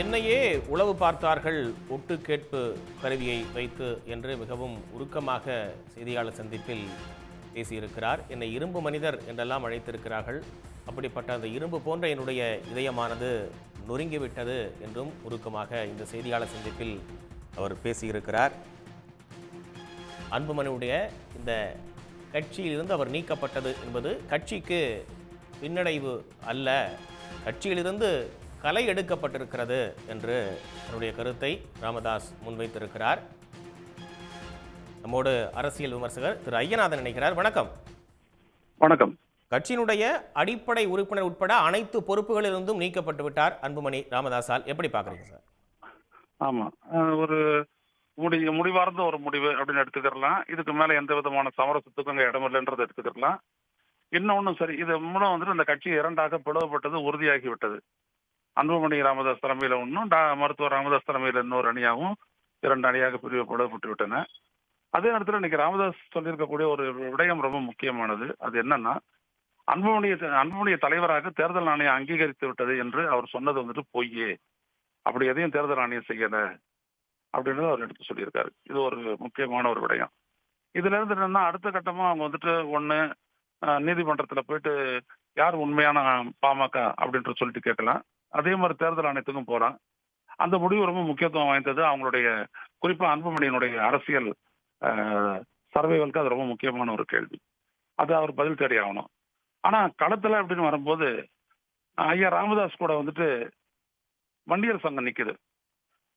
என்னையே உளவு பார்த்தார்கள் ஒட்டு கேட்பு கருவியை வைத்து என்று மிகவும் உருக்கமாக செய்தியாளர் சந்திப்பில் பேசியிருக்கிறார். என்னை இரும்பு மனிதர் என்றெல்லாம் அழைத்திருக்கிறார்கள். அப்படிப்பட்ட அந்த இரும்பு போன்ற என்னுடைய இதயமானது நொறுங்கிவிட்டது என்றும் உருக்கமாக இந்த செய்தியாளர் சந்திப்பில் அவர் பேசியிருக்கிறார். அன்புமணியுடைய இந்த கட்சியிலிருந்து அவர் நீக்கப்பட்டது என்பது கட்சிக்கு பின்னடைவு அல்ல. கட்சியிலிருந்து கலை எடுக்கப்பட்டிருக்கிறது என்று அவருடைய கருத்தை ராமதாஸ் முன்வைத்திருக்கிறார். நம்மோடு அரசியல் விமர்சகர் திரு ஐயநாதன் நினைக்கிறார் வணக்கம். வணக்கம். கட்சியினுடைய அடிப்படை உறுப்பினர் உட்பட அனைத்து பொறுப்புகளிலிருந்தும் நீக்கப்பட்டு விட்டார் அன்புமணி ராமதாஸால். எப்படி பார்க்குறீங்க சார்? ஆமா. ஒரு முடி முடிவார்ந்த ஒரு முடிவு அப்படின்னு எடுத்துக்கிறலாம் இதுக்கு மேல எந்த விதமான சமரசத்துக்கும் அங்க இடமில்லைன்றதை எடுத்துக்கிறலாம் இன்னொன்னும் சரி இது மூலம் வந்துட்டு இந்த கட்சி இரண்டாக பிளவுபட்டது உறுதியாகி விட்டது அன்புமணி ராமதாஸ் தலைமையில் ஒன்றும் டா- மருத்துவர் ராமதாஸ் தலைமையில இன்னொரு அணியாகவும் இரண்டு அணியாக பிரிவுபடப்பட்டு விட்டன அதே நேரத்தில் இன்னைக்கு ராமதாஸ் சொல்லியிருக்கக்கூடிய ஒரு விடயம் ரொம்ப முக்கியமானது. அது என்னன்னா அன்புமணிய அன்புமணிய தலைவராக தேர்தல் ஆணையம் அங்கீகரித்து விட்டது என்று அவர் சொன்னது வந்துட்டு பொய்யே. அப்படி எதையும் தேர்தல் ஆணையம் செய்யல அப்படின்றத அவர் எடுத்து சொல்லியிருக்காரு. இது ஒரு முக்கியமான ஒரு விடயம். இதுல இருந்து என்னன்னா அடுத்த கட்டமா அவங்க வந்துட்டு ஒண்ணு நீதிமன்றத்துல போயிட்டு யார் உண்மையான பாமக அப்படின்ற சொல்லிட்டு கேட்கலாம். அதே மாதிரி தேர்தல் ஆணையத்துக்கும் போறான் அந்த முடிவு ரொம்ப முக்கியத்துவம் வாய்ந்தது. அவங்களுடைய குறிப்பா அன்புமணியினுடைய அரசியல் சர்வைவலுக்கு அது ரொம்ப முக்கியமான ஒரு கேள்வி. அது அவர் பதில் தேடி ஆகணும். ஆனா களத்துல அப்படின்னு வரும்போது ஐயா ராமதாஸ் கூட வந்துட்டு வண்டியர் சங்கம் நிக்குது.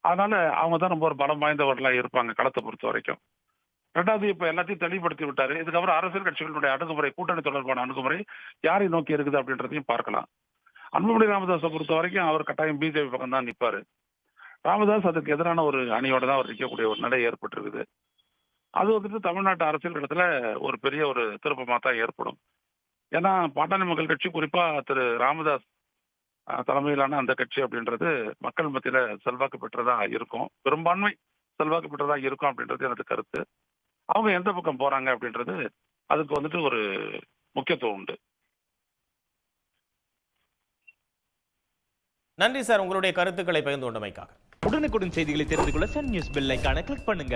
அதனால அவங்க தான் ரொம்ப ஒரு பலம் வாய்ந்தவர்களா இருப்பாங்க களத்தை பொறுத்த வரைக்கும். ரெண்டாவது இப்ப எல்லாத்தையும் தெளிவுபடுத்தி விட்டாரு. இதுக்கப்புறம் அரசியல் கட்சிகளுடைய அணுகுமுறை கூட்டணி தொடர்பான அணுகுமுறை யாரை நோக்கி இருக்குது அப்படின்றதையும் பார்க்கலாம். அன்புமணி ராமதாஸை பொறுத்த வரைக்கும் அவர் கட்டாயம் பிஜேபி பக்கம் தான் நிப்பாரு. ராமதாஸ் அதுக்கு எதிரான ஒரு அணியோட தான் அவர் நிற்கக்கூடிய ஒரு நிலை ஏற்பட்டிருக்குது. அது வந்துட்டு தமிழ்நாட்டு அரசியல் இடத்துல ஒரு பெரிய ஒரு திருப்பமாக தான் ஏற்படும். ஏன்னா பாட்டாளி மக்கள் கட்சி குறிப்பா திரு ராமதாஸ் தலைமையிலான அந்த கட்சி அப்படின்றது மக்கள் மத்தியில செல்வாக்கு பெற்றதா இருக்கும். பெரும்பான்மை செல்வாக்கு பெற்றதா இருக்கும் அப்படின்றது எனது கருத்து. அவங்க எந்த பக்கம் போறாங்க அப்படின்றது அதுக்கு வந்துட்டு ஒரு முக்கியத்துவம் உண்டு. நன்றி சார் உங்களுடைய கருத்துக்களை பகிர்ந்து கொண்டமைக்காக. உடனுக்குடன் செய்திகளை தெரிந்து கொள்ள சன் நியூஸ் பெல் கிளிக் பண்ணுங்க.